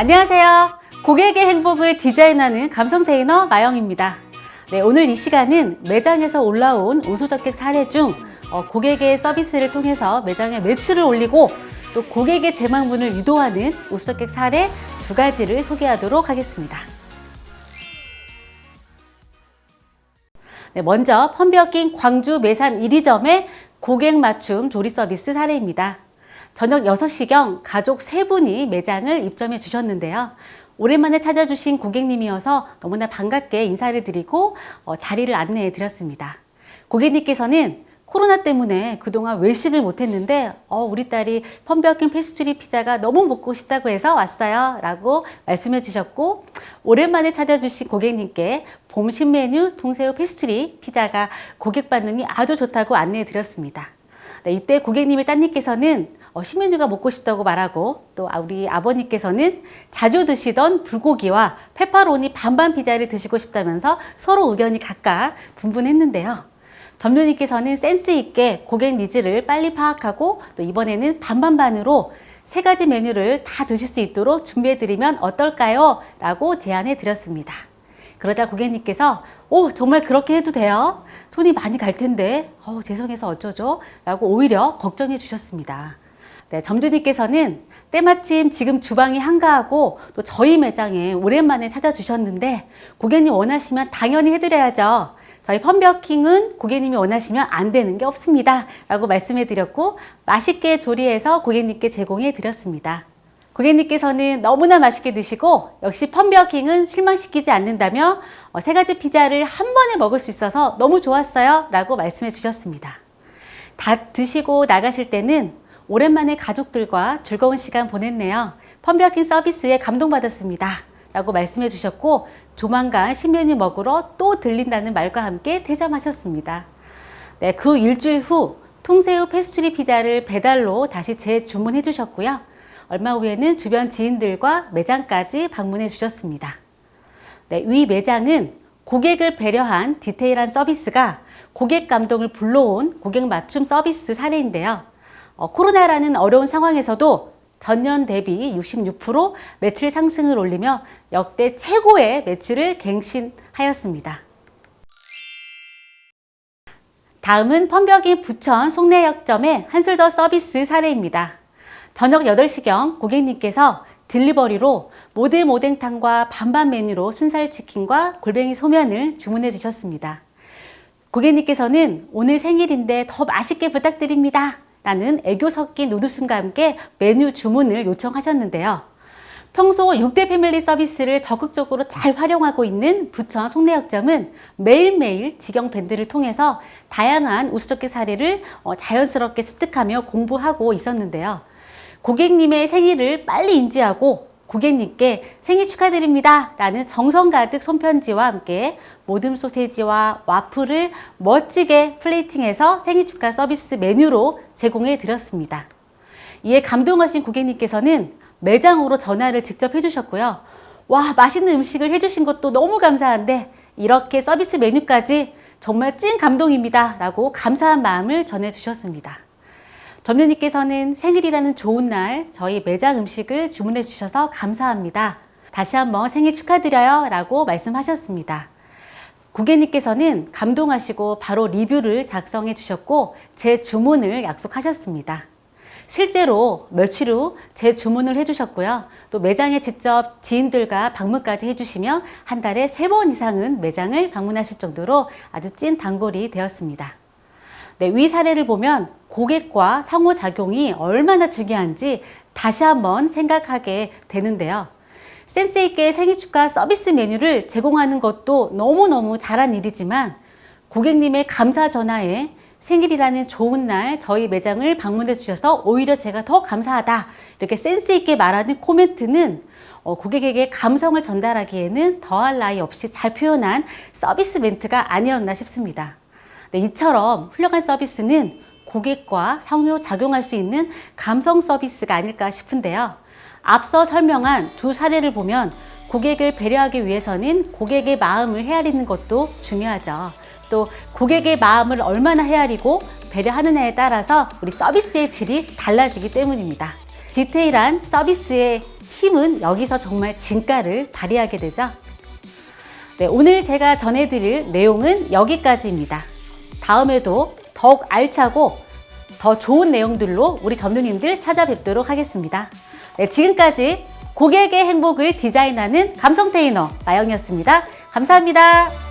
안녕하세요. 고객의 행복을 디자인하는 감성 테이너 마영입니다. 네, 오늘 이 시간은 매장에서 올라온 우수적객 사례 중 어, 고객의 서비스를 통해서 매장의 매출을 올리고 또 고객의 재방문을 유도하는 우수적객 사례 두 가지를 소개하도록 하겠습니다. 네, 먼저 펀비어킹 광주 매산 1위점의 고객 맞춤 조리 서비스 사례입니다. 저녁 6시경 가족 세분이 매장을 입점해 주셨는데요. 오랜만에 찾아주신 고객님이어서 너무나 반갑게 인사를 드리고 어, 자리를 안내해 드렸습니다. 고객님께서는 코로나 때문에 그동안 외식을 못했는데 어, 우리 딸이 펀비어킹 페스츄리 피자가 너무 먹고 싶다고 해서 왔어요 라고 말씀해 주셨고 오랜만에 찾아주신 고객님께 봄 신메뉴 통새우 페스츄리 피자가 고객 반응이 아주 좋다고 안내해 드렸습니다. 네, 이때 고객님의 따님께서는 어, 신메뉴가 먹고 싶다고 말하고 또 아, 우리 아버님께서는 자주 드시던 불고기와 페퍼로니 반반 피자를 드시고 싶다면서 서로 의견이 각각 분분했는데요. 점주님께서는 센스 있게 고객 니즈를 빨리 파악하고 또 이번에는 반반반으로 세 가지 메뉴를 다 드실 수 있도록 준비해 드리면 어떨까요? 라고 제안해 드렸습니다. 그러자 고객님께서 오 정말 그렇게 해도 돼요? 손이 많이 갈 텐데 어, 죄송해서 어쩌죠? 라고 오히려 걱정해 주셨습니다. 네, 점주님께서는 때마침 지금 주방이 한가하고 또 저희 매장에 오랜만에 찾아주셨는데 고객님 원하시면 당연히 해드려야죠. 저희 펀비어킹은 고객님이 원하시면 안 되는 게 없습니다. 라고 말씀해 드렸고 맛있게 조리해서 고객님께 제공해 드렸습니다. 고객님께서는 너무나 맛있게 드시고 역시 펀비어킹은 실망시키지 않는다며 어, 세 가지 피자를 한 번에 먹을 수 있어서 너무 좋았어요. 라고 말씀해 주셨습니다. 다 드시고 나가실 때는 오랜만에 가족들과 즐거운 시간 보냈네요. 펀비어킹 서비스에 감동받았습니다. 라고 말씀해 주셨고 조만간 신메뉴 먹으러 또 들린다는 말과 함께 퇴점하셨습니다. 네, 그 일주일 후 통새우 페스츄리 피자를 배달로 다시 재주문해 주셨고요. 얼마 후에는 주변 지인들과 매장까지 방문해 주셨습니다. 네, 위 매장은 고객을 배려한 디테일한 서비스가 고객 감동을 불러온 고객 맞춤 서비스 사례인데요. 어, 코로나라는 어려운 상황에서도 전년 대비 66% 매출 상승을 올리며 역대 최고의 매출을 갱신하였습니다. 다음은 펀벽인 부천 송내역점의 한술더 서비스 사례입니다. 저녁 8시경 고객님께서 딜리버리로 모드 모댕탕과 반반 메뉴로 순살치킨과 골뱅이 소면을 주문해 주셨습니다. 고객님께서는 오늘 생일인데 더 맛있게 부탁드립니다. 라는 애교 섞인 누드슨과 함께 메뉴 주문을 요청하셨는데요. 평소 6대 패밀리 서비스를 적극적으로 잘 활용하고 있는 부천 송내역점은 매일매일 직영 밴드를 통해서 다양한 우수적객 사례를 어, 자연스럽게 습득하며 공부하고 있었는데요. 고객님의 생일을 빨리 인지하고 고객님께 생일 축하드립니다. 라는 정성 가득 손편지와 함께 모듬 소세지와 와플을 멋지게 플레이팅해서 생일 축하 서비스 메뉴로 제공해 드렸습니다. 이에 감동하신 고객님께서는 매장으로 전화를 직접 해주셨고요. 와, 맛있는 음식을 해주신 것도 너무 감사한데 이렇게 서비스 메뉴까지 정말 찐 감동입니다. 라고 감사한 마음을 전해주셨습니다. 점주님께서는 생일이라는 좋은 날 저희 매장 음식을 주문해 주셔서 감사합니다. 다시 한번 생일 축하드려요. 라고 말씀하셨습니다. 고객님께서는 감동하시고 바로 리뷰를 작성해 주셨고 제 주문을 약속하셨습니다. 실제로 며칠 후 제 주문을 해주셨고요. 또 매장에 직접 지인들과 방문까지 해주시며 한 달에 세 번 이상은 매장을 방문하실 정도로 아주 찐 단골이 되었습니다. 네, 위 사례를 보면 고객과 상호작용이 얼마나 중요한지 다시 한번 생각하게 되는데요. 센스 있게 생일 축하 서비스 메뉴를 제공하는 것도 너무너무 잘한 일이지만 고객님의 감사 전화에 생일이라는 좋은 날 저희 매장을 방문해 주셔서 오히려 제가 더 감사하다 이렇게 센스 있게 말하는 코멘트는 어, 고객에게 감성을 전달하기에는 더할 나위 없이 잘 표현한 서비스 멘트가 아니었나 싶습니다. 네, 이처럼 훌륭한 서비스는 고객과 상호 작용할 수 있는 감성 서비스가 아닐까 싶은데요. 앞서 설명한 두 사례를 보면 고객을 배려하기 위해서는 고객의 마음을 헤아리는 것도 중요하죠. 또 고객의 마음을 얼마나 헤아리고 배려하느냐에 따라서 우리 서비스의 질이 달라지기 때문입니다. 디테일한 서비스의 힘은 여기서 정말 진가를 발휘하게 되죠. 네, 오늘 제가 전해드릴 내용은 여기까지입니다. 다음에도 더욱 알차고 더 좋은 내용들로 우리 점주님들 찾아뵙도록 하겠습니다. 네, 지금까지 고객의 행복을 디자인하는 감성 테이너 마영이었습니다. 감사합니다.